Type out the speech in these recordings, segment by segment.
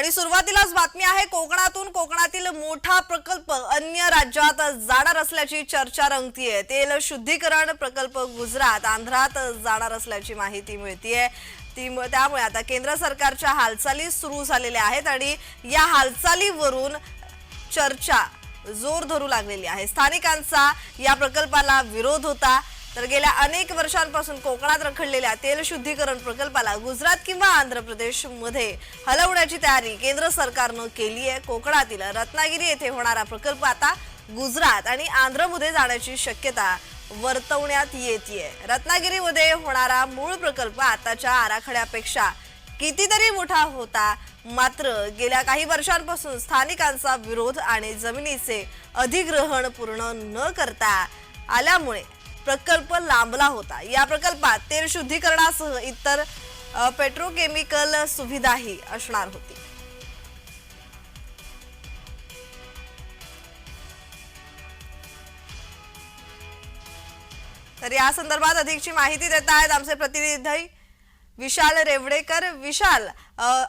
आणि सुरुवातीलाच बातमी आहे कोकणातून कोकणातील मोठा प्रकल्प अन्य राज्यात जाणार असल्याची चर्चा रंगतीये. तेल शुद्धीकरण प्रकल्प गुजरात आंध्रात जाणार असल्याची माहिती मिळतीये. ती त्यामुळे आता केंद्र सरकारच्या हालचाली सुरू झालेल्या आहेत आणि या हालचालीवरून चर्चा जोर धरू लागलेली आहे. स्थानिकांचा या प्रकल्पाला विरोध होता. तर गेल्या अनेक वर्षांपासून कोकणात रखडलेल्या तेल शुद्धीकरण प्रकल्पाला गुजरात किंवा आंध्र प्रदेशमध्ये हलवण्याची तयारी केंद्र सरकारनं केली आहे. कोकणातील रत्नागिरी येथे होणारा प्रकल्प आता गुजरात आणि आंध्रमध्ये जाण्याची शक्यता वर्तवण्यात येते रत्नागिरीमध्ये होणारा मूळ प्रकल्प आताच्या आराखड्यापेक्षा कितीतरी मोठा होता. मात्र गेल्या काही वर्षांपासून स्थानिकांचा विरोध आणि जमिनीचे अधिग्रहण पूर्ण न करता आल्यामुळे प्रकल्प लांबला होता. या प्रकल्पात तेल शुद्धीकरणासह इतर पेट्रोकेमिकल सुविधाही असणार होती. तर या संदर्भात अधिकची माहिती देत आहेत आमचे प्रतिनिधी विशाल रेवडेकर. विशाल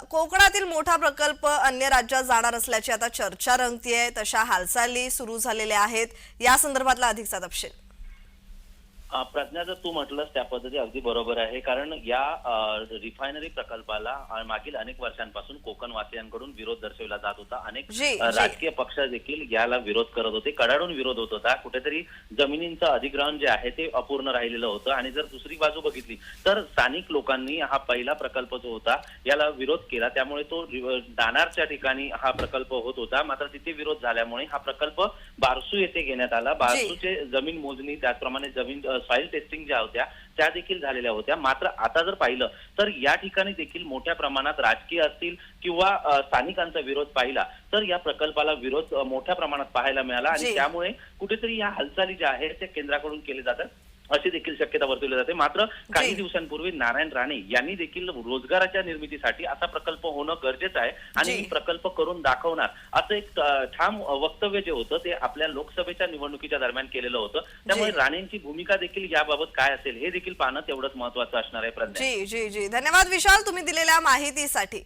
कोकणातील मोठा प्रकल्प अन्य राज्यात जाणार असल्याची आता चर्चा रंगतीये तशा हालचाली सुरू झालेल्या आहेत. या संदर्भातला अधिकचा तपशील. अ, प्रज्ञा जर तू म्हटलंस त्या पद्धती अगदी बरोबर आहे. कारण या रिफायनरी प्रकल्पाला मागील अनेक वर्षांपासून कोकण वासियांकडून विरोध दर्शवला जात होता. अनेक. राजकीय पक्ष देखील याला विरोध करत होते कडाडून विरोध होत होता. कुठेतरी जमिनींचं अधिग्रहण जे आहे ते अपूर्ण राहिलेलं होतं. आणि जर दुसरी बाजू बघितली तर स्थानिक लोकांनी हा पहिला प्रकल्प जो होता याला विरोध केला. त्यामुळे तो दानारच्या ठिकाणी हा प्रकल्प होत होता. मात्र तिथे विरोध झाल्यामुळे हा प्रकल्प बारसू येथे घेण्यात आला. बारसूचे जमीन मोजणी त्याचप्रमाणे जमीन सॉइल टेस्टिंग ज्या होत्या त्या देखील झालेल्या होत्या. मात्र आता जर पाहिलं तर या ठिकाणी देखील मोठ्या प्रमाणात राजकीय असतील किंवा स्थानिकांचा विरोध पाहिला तर या प्रकल्पाला विरोध मोठ्या प्रमाणात पाहायला मिळाला. आणि त्यामुळे कुठेतरी या हालचाली ज्या आहेत त्या केंद्राकडून केले जातात. अशी देखील शक्यता वर्तवली जाते. मात्र काही. दिवसांपूर्वी नारायण राणे यांनी देखील रोजगाराच्या निर्मितीसाठी असा प्रकल्प होणं गरजेचं आहे आणि प्रकल्प करून दाखवणार. असं एक ठाम वक्तव्य जे होतं ते आपल्या लोकसभेच्या निवडणुकीच्या दरम्यान केलेलं होतं. त्यामुळे. राणेंची भूमिका देखील याबाबत काय असेल हे देखील पाहणं तेवढंच महत्वाचं असणार आहे प्रज्ञा. जी जी जी. धन्यवाद विशाल तुम्ही दिलेल्या माहितीसाठी.